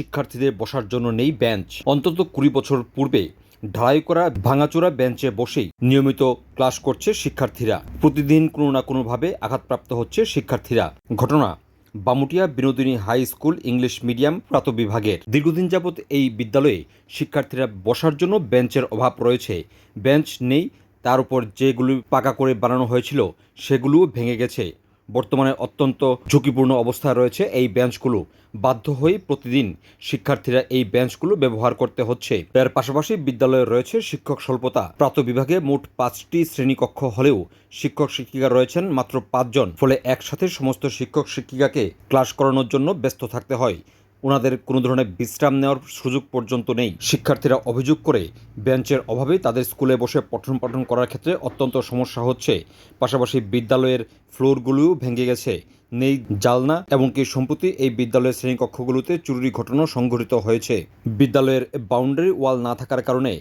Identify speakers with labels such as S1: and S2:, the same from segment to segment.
S1: শিক্ষার্থীদের বসার জন্য নেই বেঞ্চ। অন্তত কুড়ি বছর পূর্বে ঢালাই করা ভাঙাচোরা বেঞ্চে বসেই নিয়মিত ক্লাস করছে শিক্ষার্থীরা। প্রতিদিন কোনো না কোনোভাবে আঘাতপ্রাপ্ত হচ্ছে শিক্ষার্থীরা। ঘটনা Bamutia Binodini high school English medium প্রাত বিভাগের। দীর্ঘদিন যাবৎ এই বিদ্যালয়ে শিক্ষার্থীরা বসার জন্য বেঞ্চের অভাব রয়েছে। বেঞ্চ নেই, তার উপর যেগুলি পাকা করে বানানো হয়েছিল, সেগুলোও ভেঙে গেছে। বর্তমানে অত্যন্ত ঝুঁকিপূর্ণ অবস্থায় রয়েছে এই বেঞ্চগুলো। বাধ্য হয়ে প্রতিদিন শিক্ষার্থীরা এই বেঞ্চগুলো ব্যবহার করতে হচ্ছে। এর পাশাপাশি বিদ্যালয়ে রয়েছে শিক্ষক স্বল্পতা। প্রাতবিভাগে মোট পাঁচটি শ্রেণীকক্ষ হলেও শিক্ষক শিক্ষিকা রয়েছেন মাত্র পাঁচজন। ফলে একসাথে সমস্ত শিক্ষক শিক্ষিকাকে ক্লাস করানোর জন্য ব্যস্ত থাকতে হয়। ওনাদের কোনো ধরনের বিশ্রাম নেওয়ার সুযোগ পর্যন্ত নেই। শিক্ষার্থীরা অভিযোগ করে বেঞ্চের অভাবে তাদের স্কুলে বসে পঠন পাঠন করার ক্ষেত্রে অত্যন্ত সমস্যা হচ্ছে। পাশাপাশি বিদ্যালয়ের ফ্লোরগুলোও ভেঙে গেছে। নেই জালনা, এমনকি সম্প্রতি এই বিদ্যালয়ের শ্রেণীকক্ষগুলোতে চুরির ঘটনা সংঘটিত হয়েছে। বিদ্যালয়ের বাউন্ডারি ওয়াল না থাকার কারণে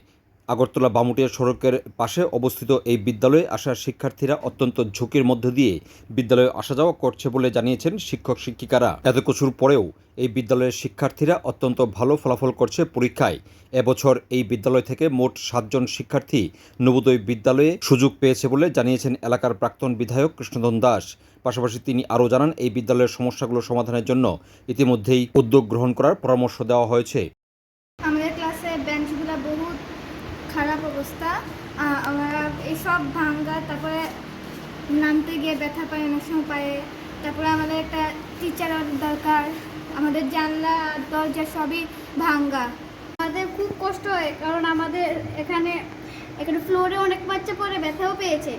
S1: আগরতলা বামুটিয়া সড়কের পাশে অবস্থিত এই বিদ্যালয়ে আসা শিক্ষার্থীরা অত্যন্ত ঝুঁকির মধ্য দিয়ে বিদ্যালয়ে আসা যাওয়া করছে বলে জানিয়েছেন শিক্ষক শিক্ষিকারা। এত কিছুর পরেও এই বিদ্যালয়ের শিক্ষার্থীরা অত্যন্ত ভালো ফলাফল করছে পরীক্ষায়। এবছর এই বিদ্যালয় থেকে মোট সাতজন শিক্ষার্থী নবোদয় বিদ্যালয়ে সুযোগ পেয়েছে বলে জানিয়েছেন এলাকার প্রাক্তন বিধায়ক কৃষ্ণধন দাস। পাশাপাশি তিনি আরও জানান, এই বিদ্যালয়ের সমস্যাগুলো সমাধানের জন্য ইতিমধ্যেই উদ্যোগ গ্রহণ করার পরামর্শ দেওয়া হয়েছে।
S2: আমাদের ক্লাসে বেঞ্চগুলো বহুত খারাপ অবস্থা। এইসব ভাঙ্গা তারপরে নামতে গিয়ে ব্যথা পাই অনেক সময় পায়ে। তারপরে আমাদের একটা টিচার দরকার। আমাদের জানলা দরজা সবই ভাঙ্গা।
S3: আমাদের খুব কষ্ট হয় কারণ আমাদের এখানে এখানে ফ্লোরে অনেক বাচ্চা পরে ব্যথাও পেয়েছে।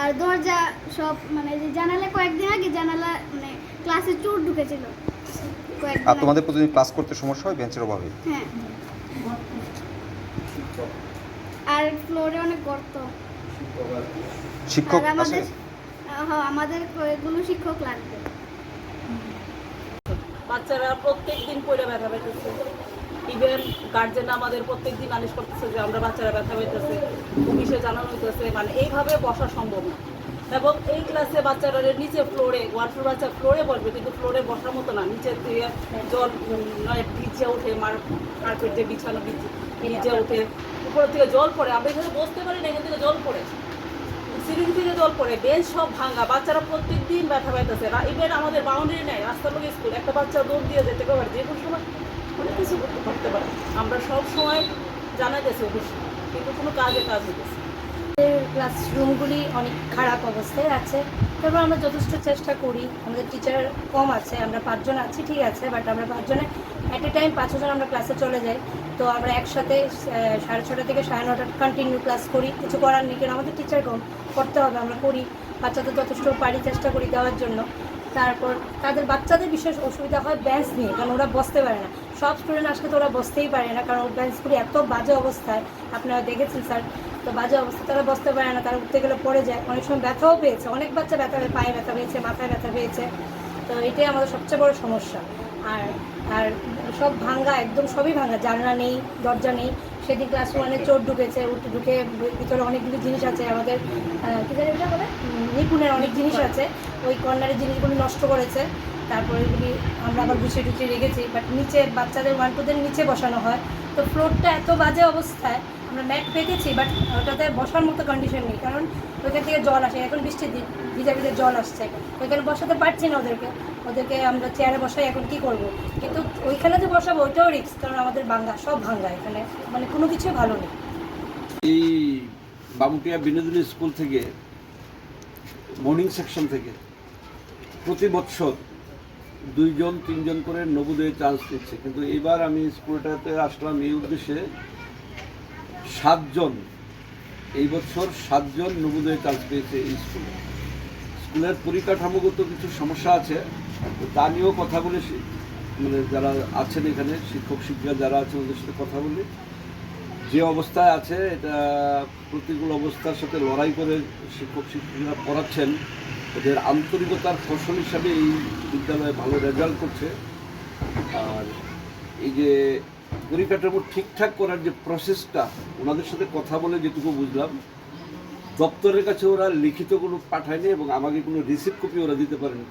S3: আর দরজা সব মানে যে জানালা কয়েকদিন আগে জানালা মানে ক্লাসে চোর ঢুকেছিল।
S1: আর। তোমাদের প্রতিদিন ক্লাস করতে সমস্যা হয়? বেঞ্চের অভাবে?
S3: হ্যাঁ। আর ফ্লোরে অনেক গর্ত।
S1: শিক্ষক
S3: আর আমাদের হ্যাঁ আমাদের কয়েকগুলো শিক্ষক লাগবে।
S4: বাচ্চারা প্রত্যেক দিন পড়ে ব্যথা পাইতেছে। ইভেন গার্জেন আমাদের প্রত্যেক দিন নালিশ করতেছে যে আমরা বাচ্চারা ব্যথা পাইতেছে। অফিসে জানানো হইতেছে মানে এইভাবে বসা সম্ভব না। এবং এই ক্লাসে বাচ্চারা নিচে ফ্লোরে ওয়ান ফ্লোর বাচ্চা ফ্লোরে বসবে কিন্তু ফ্লোরে বসার মতো না। নিচে দিয়ে জল উম, নয় ভিজে ওঠে মার কার্পেট যে বিছানো ভিজে ভিজে ওঠে। উপর থেকে জল পড়ে, আমরা এখানে বসতে পারি না, এখান থেকে জল পড়ে। সিঁড়ি থেকে জল পড়ে বেঞ্চ সব ভাঙা, বাচ্চারা প্রত্যেক দিন ব্যথা পাইতেছে। ইভেন আমাদের বাউন্ডারি নেই, রাস্তার লোক স্কুল একটা বাচ্চা দৌড় দিয়ে যেতে পারে, যে কোনো সময় অনেক কিছু করতে পারে। আমরা সব সময় জানাই গেছি অবশ্যই কিন্তু কোনো কাজে কাজ হইতেছে
S5: ক্লাসরুমগুলি অনেক খারাপ অবস্থায় আছে। তারপর আমরা যথেষ্ট চেষ্টা করি, আমাদের টিচার কম আছে, আমরা পাঁচজন আছি, ঠিক আছে বাট আমরা পাঁচজনে অ্যাট এ টাইম পাঁচজন আমরা ক্লাসে চলে যাই। তো আমরা একসাথে সাড়ে ছটা থেকে সাড়ে নটা কন্টিনিউ ক্লাস করি। কিছু করার নেই, কারণ আমাদের টিচার কম করতে হবে, আমরা করি। বাচ্চাদের যথেষ্ট পারি, চেষ্টা করি দেওয়ার জন্য। তারপর তাদের বাচ্চাদের বিশেষ অসুবিধা হয় বেঞ্চ নিয়ে, কারণ ওরা বসতে পারে না। সব স্টুডেন্ট আসলে তো ওরা বসতেই পারে না, কারণ বেঞ্চগুলি এত বাজে অবস্থায়। আপনারা দেখেছেন স্যার তো বাজে অবস্থা তারা বসতে পারে না, তারা উঠতে গেলে পড়ে যায়। অনেক সময় ব্যথাও পেয়েছে, অনেক বাচ্চা ব্যথা, পায়ে ব্যথা পেয়েছে, মাথায় ব্যথা পেয়েছে। তো এটাই আমাদের সবচেয়ে বড় সমস্যা। আর আর সব ভাঙ্গা, একদম সবই ভাঙ্গা, জানলা নেই, দরজা নেই। সেদিন ক্লাস ওয়ানে চোর ঢুকেছে, উঠে ঢুকে ভিতরে অনেকগুলো জিনিস আছে, আমাদের কী জানি এটা বলে নিপুণের অনেক জিনিস আছে। ওই কর্নারের জিনিসগুলো নষ্ট করেছে। তারপরে এগুলি আমরা আবার গুছিয়ে টুছিয়ে রেখেছি। বাট নিচে বাচ্চাদের ওয়ান টুদের নিচে বসানো হয়। তো ফ্লোরটা এত বাজে অবস্থায় আমরা ম্যাট পেতেছি বাট ওটাতে বসার মতো কন্ডিশন নেই, কারণ ওইখান থেকে জল আসে, এখন বৃষ্টির দিন ভিজা ভিজা জল আসছে। ওইখানে বসাতে পারছি না ওদেরকে ওদেরকে আমরা চেয়ারে বসাই, এখন কি করব? কিন্তু ওইখানে যে বসাবো, ওইটাও রিক্স কারণ আমাদের ভাঙ্গা সব ভাঙ্গা এখানে মানে কোনো কিছুই ভালো নেই।
S6: এই বামুটিয়া বিনোদিনী স্কুল থেকে মর্নিং সেকশন থেকে, প্রতি বছর দুইজন, তিনজন করে নবোদয়ে চান্স নিচ্ছে কিন্তু এবার আমি স্কুলটাতে আসলাম, এই উদ্দেশ্যে সাতজন, এই বছর সাতজন নবোদয়ে কাজ পেয়েছে এই স্কুলে। স্কুলের পরিকাঠামোগত কিছু সমস্যা আছে, তা নিয়েও কথা বলে মানে যারা আছেন এখানে, শিক্ষক, শিক্ষিকা যারা আছে ওদের সাথে কথা বলি, যে অবস্থায় আছে এটা প্রতিকূল অবস্থার সাথে লড়াই করে শিক্ষক, শিক্ষিকারা পড়াচ্ছেন, ওদের আন্তরিকতার ফসল হিসাবে এই বিদ্যালয়ে ভালো রেজাল্ট করছে। আর এই যে পরিকাঠামো ঠিকঠাক করার যে প্রসেসটা ওনাদের সাথে কথা বলে যেটুকু বুঝলাম, দপ্তরের কাছে ওরা লিখিত কোনো পাঠায়নি এবং আমাকে কোনো রিসিপ্ট কপি ওরা দিতে পারেনি।